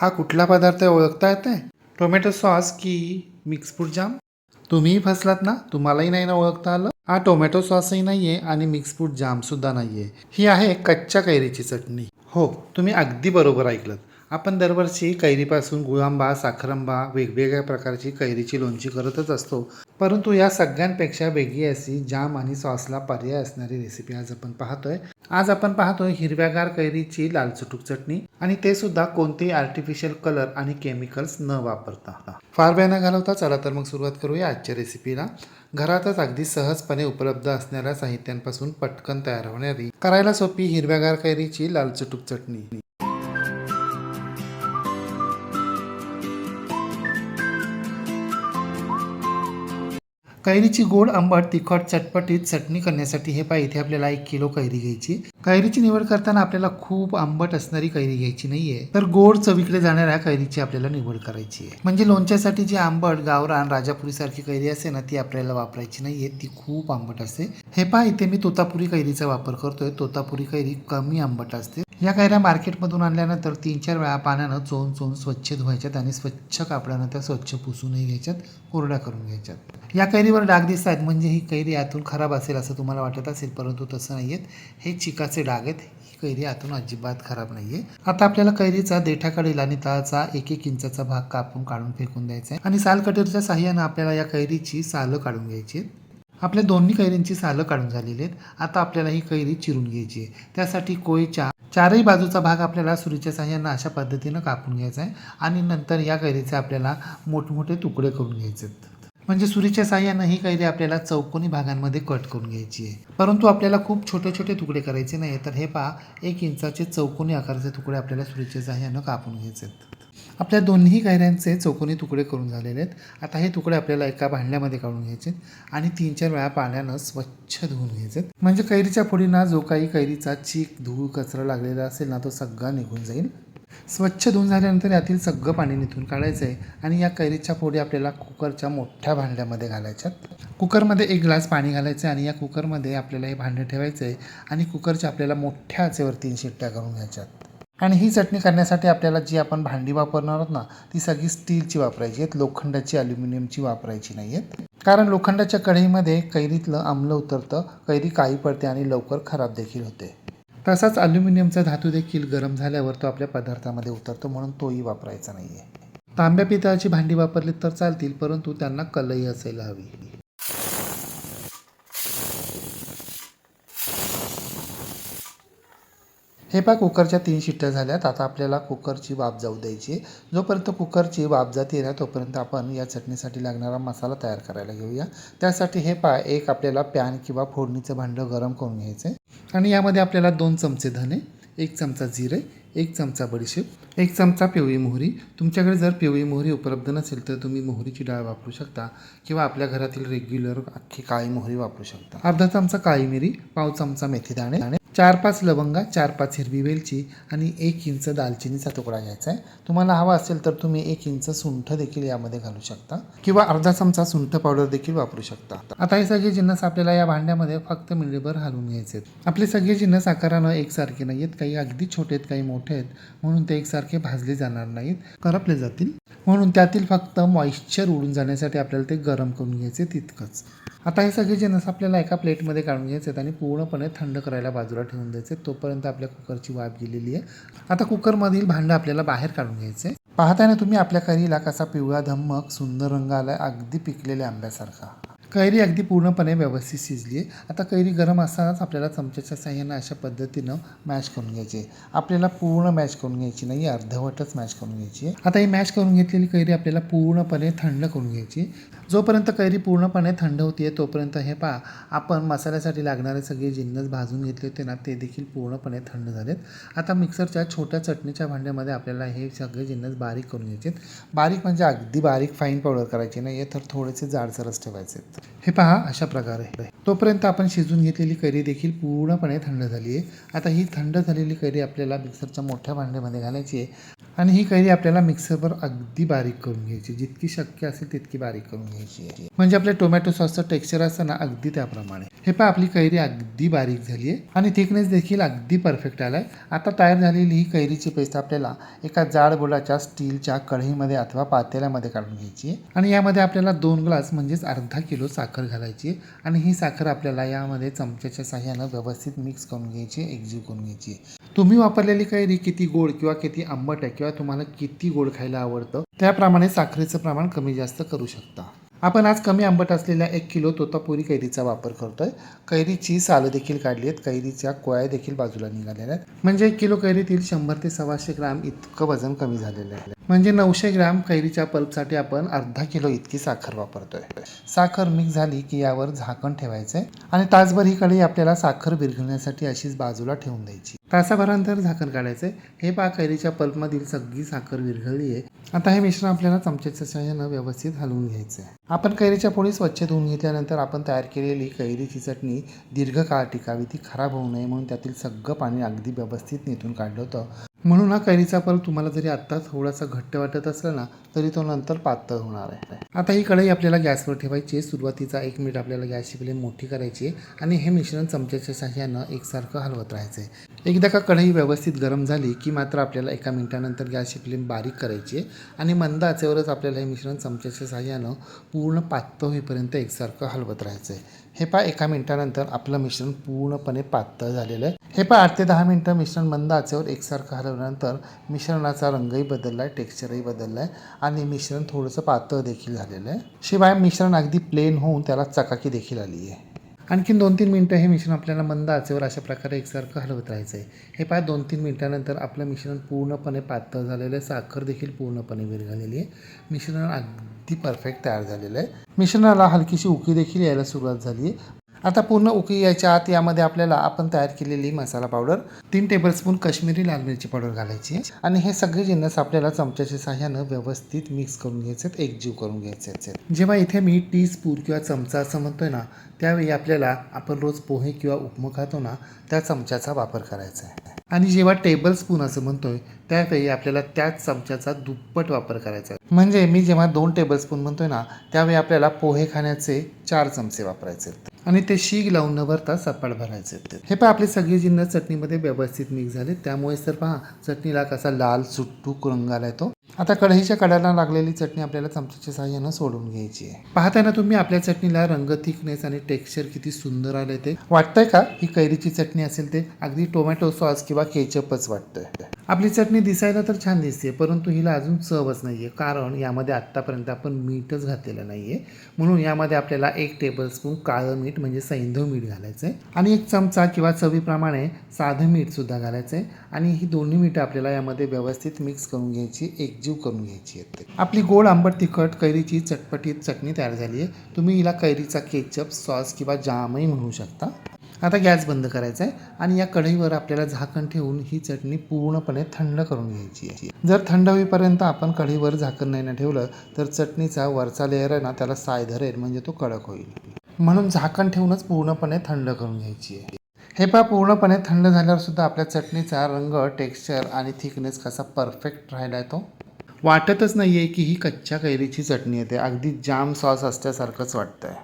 हा कुठला पदार्थ आहे ओळखता येते टोमॅटो सॉस की मिक्स फ्रूट जाम तुम्हीही फसलात ना? तुम्हालाही नाही ना ओळखता आलं? हा टोमॅटो सॉसही नाही आहे आणि मिक्स फ्रूट जामसुद्धा नाही आहे ही आहे कच्च्या कैरीची चटणी. हो तुम्ही अगदी बरोबर ऐकलं आपण दरवर्षी कैरीपासून गुळांबा साखरंबा वेगवेगळ्या प्रकारची कैरीची लोणची करतच असतो. परंतु या सगळ्यांपेक्षा वेगळी अशी जाम आणि सॉसला पर्याय असणारी रेसिपी आज आपण पाहतोय. आज आपण पाहतोय हिरव्यागार कैरीची लाल चुटूक चटणी आणि ते सुद्धा कोणतेही आर्टिफिशियल कलर आणि केमिकल्स न वापरता. फार वेळ न घालवता चला तर मग सुरुवात करूया आजच्या रेसिपीला घरातच अगदी सहजपणे उपलब्ध असणाऱ्या साहित्यांपासून पटकन तयार होणारी करायला सोपी हिरव्यागार कैरीची लाल चुटूक चटणी. कैरीची गोड आंबट तिखट चटपटीत चटणी करण्यासाठी हे पाय इथे आपल्याला एक किलो कैरी घ्यायची. कैरीची निवड करताना आपल्याला खूप आंबट असणारी कैरी घ्यायची नाहीये. तर गोड चवीकडे जाणाऱ्या कैरीची आपल्याला निवड करायची आहे. म्हणजे लोणच्यासाठी जी आंबट गावरान राजापुरी सारखी कैरी असते ना ती आपल्याला वापरायची नाहीये. ती खूप आंबट असते. हे पहा इथे मी तोतापुरी कैरीचा वापर करतोय. तोतापुरी कैरी कमी आंबट असते. या कैऱ्या मार्केटमधून आणल्यानंतर तीन चार वेळा पाण्यानं चोन चोन स्वच्छ धुवायच्यात आणि स्वच्छ कापडानं त्या स्वच्छ पुसूनही घ्यायच्यात कोरड्या करून घ्यायच्यात. या कैरी कैरीवर डाग दिसत आहेत. म्हणजे ही कैरी आतून खराब असेल असं तुम्हाला वाटत असेल परंतु तसं नाही आहेत हे चिकाचे डाग आहेत. ही कैरी आतून अजिबात खराब नाही आहे आता आपल्याला कैरीचा देठाकडील आणि तळाचा एक एक इंचाचा भाग कापून काढून फेकून द्यायचा आहे. आणि साल कटरच्या साह्यानं आपल्याला या कैरीची सालं काढून घ्यायची आहेत. आपल्या दोन्ही कैरींची सालं काढून झालेली आहेत. आता आपल्याला ही कैरी चिरून घ्यायची आहे. त्यासाठी कोयच्या चारही बाजूचा भाग आपल्याला सुरीच्या साह्यानं अशा पद्धतीनं कापून घ्यायचा आहे. आणि नंतर या कैरीचे आपल्याला मोठमोठे तुकडे करून घ्यायचे आहेत. म्हणजे सुरीच्या साह्यानं ही कैरी आपल्याला चौकोनी भागांमध्ये कट करून घ्यायची आहे. परंतु आपल्याला खूप छोटे छोटे तुकडे करायचे नाही तर हे पहा एक इंचाचे चौकोनी आकाराचे तुकडे आपल्याला सुरीच्या साह्यानं कापून घ्यायचे आहेत. आपल्या दोन्ही कैऱ्यांचे चौकोनी तुकडे करून झालेले आहेत. आता हे तुकडे आपल्याला एका भांड्यामध्ये काढून घ्यायचे आणि तीन चार वेळा पाण्यानं स्वच्छ धुवून घ्यायचे म्हणजे कैरीच्या फोडींना जो काही कैरीचा चीक धूळ कचरा लागलेला असेल ना तो सगळा निघून जाईल. स्वच्छ धुवून झाल्यानंतर यातील सगळं पाणी निथून काढायचं आहे आणि या कैरीच्या फोडी आपल्याला कुकरच्या मोठ्या भांड्यामध्ये घालायच्यात. कुकरमध्ये एक ग्लास पाणी घालायचं आहे आणि या कुकरमध्ये आपल्याला हे भांडे ठेवायचं आहे आणि कुकरच्या आपल्याला मोठ्या आचेवर तीन शिट्ट्या करून घ्यायच्यात. आणि ही चटणी करण्यासाठी आपल्याला जी आपण भांडी वापरणार आहोत ना ती सगळी स्टीलची वापरायची आहेत लोखंडाची अल्युमिनियमची वापरायची नाही आहेत. कारण लोखंडाच्या कढईमध्ये कैरीतलं आम्ल उतरतं कैरी काळी पडते आणि लवकर खराब देखील होते. तसाच अल्युमिनियमचा धातू देखील गरम झाल्यावर तो आपल्या पदार्थामध्ये उतरतो म्हणून तोही वापरायचा नाही आहे तांब्या पितळाची भांडी वापरली तर चालतील परंतु त्यांना कलई असायला हवी. हे पहा कुकरच्या तीन शिट्ट्या झाल्यात. आता आपल्याला कुकरची वाफ जाऊ द्यायची आहे. जोपर्यंत कुकरची वाफ जाते ना तोपर्यंत आपण या चटणीसाठी लागणारा मसाला तयार करायला घेऊया. त्यासाठी हे पहा एक आपल्याला पॅन किंवा फोडणीचं भांडं गरम करून घ्यायचं आहे. आणि यामध्ये आपल्याला दोन चमचे धने एक चमचा जिरे एक चमचा बडीशेप एक चमचा पिवळी मोहरी. तुमच्याकडे जर पिवळी मोहरी उपलब्ध नसेल तर तुम्ही मोहरीची डाळ वापरू शकता किंवा आपल्या घरातील रेग्युलर अख्खी काळी मोहरी वापरू शकता. अर्धा चमचा काळी मिरी पाव चमचा मेथी दाणे चार पाच लवंगा चार पाच हिरवी वेलची आणि एक इंच दालचिनीचा तुकडा घ्यायचा आहे. तुम्हाला हवा असेल तर तुम्ही एक इंच सुंठ देखील यामध्ये घालू शकता किंवा अर्धा चमचा सुंठ पावडर देखील वापरू शकता. आता हे सगळे जिन्नस आपल्याला या भांड्यामध्ये फक्त मिळीभर घालून घ्यायचे आहेत. आपले सगळे जिन्नस आकारानं एकसारखे नाही आहेत काही अगदी छोटे आहेत काही मोठे आहेत. म्हणून ते एकसारखे भाजले जाणार नाहीत. करपले जातील. म्हणून त्यातील फक्त मॉइश्चर उडून जाण्यासाठी आपल्याला ते गरम करून घ्यायचे तितकंच आता हे सगळे जिन्नस आपल्याला एका प्लेटमध्ये काढून घ्यायचे आहेत आणि पूर्णपणे थंड करायला बाजूला ठेवून द्यायचे. तोपर्यंत आपल्या कुकरची वाफ गेलेली आहे. आता कुकरमधील भांडं आपल्याला बाहेर काढून घ्यायचे. पाहताना तुम्ही आपल्या करीला कसा पिवळा धम्मक सुंदर रंग आला अगदी पिकलेल्या आंब्यासारखा. कैरी अगदी पूर्णपणे व्यवस्थित शिजली आहे. आता कैरी गरम असतानाच आपल्याला चमच्याच्या साह्यानं अशा पद्धतीनं मॅश करून घ्यायची आहे. आपल्याला पूर्ण मॅश करून घ्यायची नाही अर्धवटच मॅश करून घ्यायची आहे. आता ही मॅश करून घेतलेली कैरी आपल्याला पूर्णपणे थंड करून घ्यायची जोपर्यंत कैरी पूर्णपणे थंड होती तोपर्यंत हे पहा आपण मसाल्यासाठी लागणारे सगळे जिन्नस भाजून घेतले होते ना ते देखील पूर्णपणे थंड झालेत. आता मिक्सरच्या छोट्या चटणीच्या भांड्यामध्ये आपल्याला हे सगळे जिन्नस बारीक करून घ्यायचे आहेत. बारीक म्हणजे अगदी बारीक फाईन पावडर करायची नाही तर थोडेसे जाडसरच ठेवायचे आहेत. हे पहा अशा प्रकारे. तोपर्यंत आपण शिजून घेतलेली कैरी देखील पूर्णपणे थंड झाली आहे. आता ही थंड झालेली कैरी आपल्याला मिक्सरच्या मोठ्या भांड्यामध्ये घालायची आहे. आणि ही कैरी आपल्याला मिक्सरवर अगदी बारीक करून घ्यायची जितकी शक्य असेल तितकी बारीक करून घ्यायची आहे. म्हणजे आपल्या टोमॅटो सॉसचं टेक्स्चर असतं ना अगदी त्याप्रमाणे. हे पहा आपली कैरी अगदी बारीक झाली आहे. आणि थिकनेस देखील अगदी परफेक्ट आलाय. आता तयार झालेली ही कैरीची पेस्ट आपल्याला एका जाड बोलाच्या स्टीलच्या कढईमध्ये अथवा पातेल्यामध्ये काढून घ्यायची आहे. आणि यामध्ये आपल्याला दोन ग्लास म्हणजेच अर्धा किलो साखर घालायची आणि ही साखर आपल्याला यामध्ये चमच्याच्या साह्यानं व्यवस्थित मिक्स करून घ्यायची एकजीव करून घ्यायची. तुम्ही वापरलेली कैरी किती गोड किंवा किती आंबट आहे किंवा तुम्हाला किती गोड खायला आवडतं त्याप्रमाणे साखरेचं प्रमाण कमी जास्त करू शकता. आपण आज कमी आंबट असलेल्या एक किलो तोतापुरी कैरीचा वापर करतोय. कैरीची सालं देखील काढली आहेत. कैरीच्या कोया देखील बाजूला निघालेल्या आहेत. म्हणजे एक किलो कैरीतील शंभर ते सव्वाशे ग्राम इतकं वजन कमी झालेलं आहे. म्हणजे नऊशे ग्राम कैरीच्या पल्पसाठी आपण अर्धा किलो इतकी साखर वापरतोय. साखर मिक्स झाली की यावर झाकण ठेवायचं आहे आणि तासभर ही कढई आपल्याला साखर विरघळण्यासाठी अशीच बाजूला ठेवून द्यायची. तासाभरानंतर झाकण काढायचं आहे हे पहा कैरीच्या पल्पमधील सगळी साखर विरघळली आहे आता हे मिश्रण आपल्याला चमच्याच्या सहाय्यानं व्यवस्थित हलवून घ्यायचं आहे आपण कैरीच्या पोळी स्वच्छ धुवून घेतल्यानंतर आपण तयार केलेली कैरीची चटणी दीर्घकाळ टिकावी ती खराब होऊ नये म्हणून त्यातील सगळं पाणी अगदी व्यवस्थित नेतून काढलं होतं. म्हणून हा कैरीचा पल्प तुम्हाला जरी आत्ता थोडासा घट्ट वाटत असला ना तरी तो नंतर पातळ होणार आहे. आता ही कढई आपल्याला गॅसवर ठेवायची आहे. सुरुवातीचा एक मिनिट आपल्याला गॅसची फ्लेम मोठी करायची आहे आणि हे मिश्रण चमच्याच्या साह्यानं एकसारखं हलवत राहायचं आहे एकदा का कढई व्यवस्थित गरम झाली की मात्र आपल्याला एका मिनिटानंतर गॅसची फ्लेम बारीक करायची आहे आणि मंद आचेवरच आपल्याला हे मिश्रण चमच्याच्या साह्यानं पूर्ण पातळ होईपर्यंत एकसारखं हलवत राहायचं आहे हे पहा एका मिनिटानंतर आपलं मिश्रण पूर्णपणे पातळ झालेलं आहे. हे पण आठ ते दहा मिनटं मिश्रण मंद आचेवर एकसारखं हलवल्यानंतर मिश्रणाचा रंगही बदलला आहे टेक्स्चरही बदलला आहे आणि मिश्रण थोडंसं पातळ देखील झालेलं आहे. शिवाय मिश्रण अगदी प्लेन होऊन त्याला चकाकी देखील आली आहे. आणखीन दोन तीन मिनटं हे मिश्रण आपल्याला मंद आचेवर अशा प्रकारे एकसारखं हलवत राहायचं आहे हे पाय दोन तीन मिनटानंतर आपलं मिश्रण पूर्णपणे पातळ झालेलं आहे. साखर देखील पूर्णपणे विरघळलेली आहे. मिश्रण अगदी परफेक्ट तयार झालेलं आहे. मिश्रणाला हलकीशी उकी देखील यायला सुरुवात झाली आहे. आता पूर्ण उकी यायच्या आत यामध्ये आपल्याला आपण तयार केलेली मसाला पावडर तीन टेबलस्पून काश्मीरी लाल मिरची पावडर घालायची आणि हे सगळे जिन्नस आपल्याला चमच्याच्या साह्यानं व्यवस्थित मिक्स करून घ्यायचे आहेत, एकजीव करून घ्यायचे आहेत. जेव्हा इथे मी टी स्पून किंवा चमचा असं म्हणतोय ना त्यावेळी आपल्याला आपण रोज पोहे किंवा उपमा खातो ना त्या चमच्याचा वापर करायचा आहे. आणि जेव्हा टेबल स्पून असं म्हणतोय त्यावेळी आपल्याला त्याच चमच्याचा दुप्पट वापर करायचा आहे. म्हणजे मी जेव्हा दोन टेबलस्पून म्हणतोय ना त्यावेळी आपल्याला पोहे खाण्याचे चार चमचे वापरायचे आहेत. आणि ते शीग लावून न भरता सपाट भरायचे होते. हे पहा आपले सगळे जिन्नस चटणीमध्ये व्यवस्थित मिक्स झाले. त्यामुळे तर पहा चटणीला कसा लाल सुट्टूक रंग आला तो आता कढईच्या कडाला लागलेली चटणी आपल्याला चमच्याच्या साह्यानं सोडून घ्यायची आहे. पाहताना तुम्ही आपल्या चटणीला रंग थिकनेस आणि टेक्स्चर किती सुंदर आले ते. वाटतंय का? ही कैरीची चटणी असेल ते अगदी टोमॅटो सॉस किंवा केचपच वाटतंय. आपली चटणी दिसायला तर छान दिसते परंतु हिला अजून चवच आहे कारण यामध्ये आत्तापर्यंत आपण मीठच घातलेलं नाही आहे म्हणून यामध्ये आपल्याला एक टेबलस्पून काळं मीठ म्हणजे सैंधव मीठ घालायचं आहे आणि एक चमचा किंवा चवीप्रमाणे साधं मीठसुद्धा घालायचं आहे आणि ही दोन्ही मीठं आपल्याला यामध्ये व्यवस्थित मिक्स करून घ्यायची एकजीव करून घ्यायची आहेत आपली गोड आंबट तिखट कैरीची चटपटीत चटणी तयार झाली आहे तुम्ही हिला कैरीचा केचप सॉस किंवा जामही म्हणू शकता. आता गॅस बंद करायचा आहे आणि या कढईवर आपल्याला झाकण ठेवून ही चटणी पूर्णपणे थंड करून घ्यायची आहे. जर थंड होईपर्यंत आपण कढईवर झाकण नाही ना ठेवलं तर चटणीचा वरचा लेअर आहे ना त्याला साय धरेल म्हणजे तो कडक होईल. म्हणून झाकण ठेवूनच पूर्णपणे थंड करून घ्यायची आहे. हे पहा पूर्णपणे थंड झाल्यावर सुद्धा आपल्या चटणीचा रंग टेक्स्चर आणि थिकनेस कसा परफेक्ट राहिला आहे तो. वाटतच नाही आहे की ही कच्च्या कैरीची चटणी येते. अगदी जाम सॉस असल्यासारखंच वाटतंय.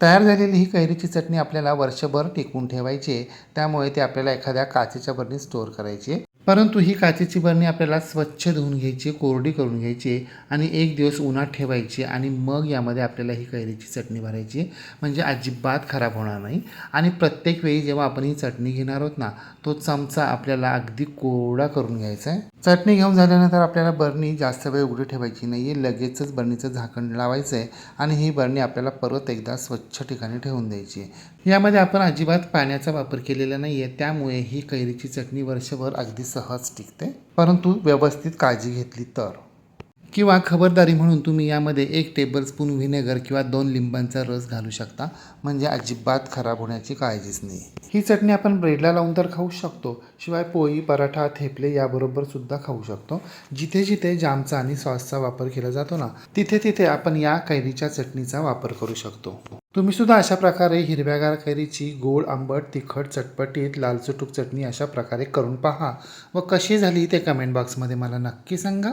तयार झालेली ही कैरीची चटणी आपल्याला वर्षभर टिकवून ठेवायची आहे. त्यामुळे ती आपल्याला एखाद्या काचेच्या बरणीत स्टोअर करायची आहे. परंतु ही काचेची बरणी आपल्याला स्वच्छ धुवून घ्यायची कोरडी करून घ्यायची आणि एक दिवस उन्हात ठेवायची आणि मग यामध्ये आपल्याला ही कैरीची चटणी भरायची म्हणजे अजिबात खराब होणार नाही. आणि प्रत्येक वेळी जेव्हा आपण ही चटणी घेणार आहोत ना तो चमचा आपल्याला अगदी कोरडा करून घ्यायचा आहे. चटणी घेऊन झाल्यानंतर आपल्याला बरणी जास्त वेळ उघडी ठेवायची नाही आहे लगेचच बरणीचं झाकण लावायचं आहे आणि ही बरणी आपल्याला परत एकदा स्वच्छ ठिकाणी ठेवून द्यायची आहे. यामध्ये आपण अजिबात पाण्याचा वापर केलेला नाही आहे त्यामुळे ही कैरीची चटणी वर्षभर अगदी सहज टिकते. परंतु व्यवस्थित काळजी घेतली तर. किंवा खबरदारी म्हणून तुम्ही यामध्ये एक टेबलस्पून व्हिनेगर किंवा दोन लिंबांचा रस घालू शकता. म्हणजे अजिबात खराब होण्याची काळजीच नाही. ही चटणी आपण ब्रेडला लावून तर खाऊ शकतो. शिवाय पोळी पराठा थेपले याबरोबर सुद्धा खाऊ शकतो. जिथे जिथे जामचा आणि सॉसचा वापर केला जातो ना तिथे तिथे आपण या कैरीच्या चटणीचा वापर करू शकतो. तुम्ही सुद्धा अशा प्रकारे हिरव्यागार कैरीची गोड आंबट तिखट चटपटीत लालचटूक चटणी अशा प्रकारे करून पहा. व कशी झाली ते कमेंट बॉक्समध्ये मला नक्की सांगा.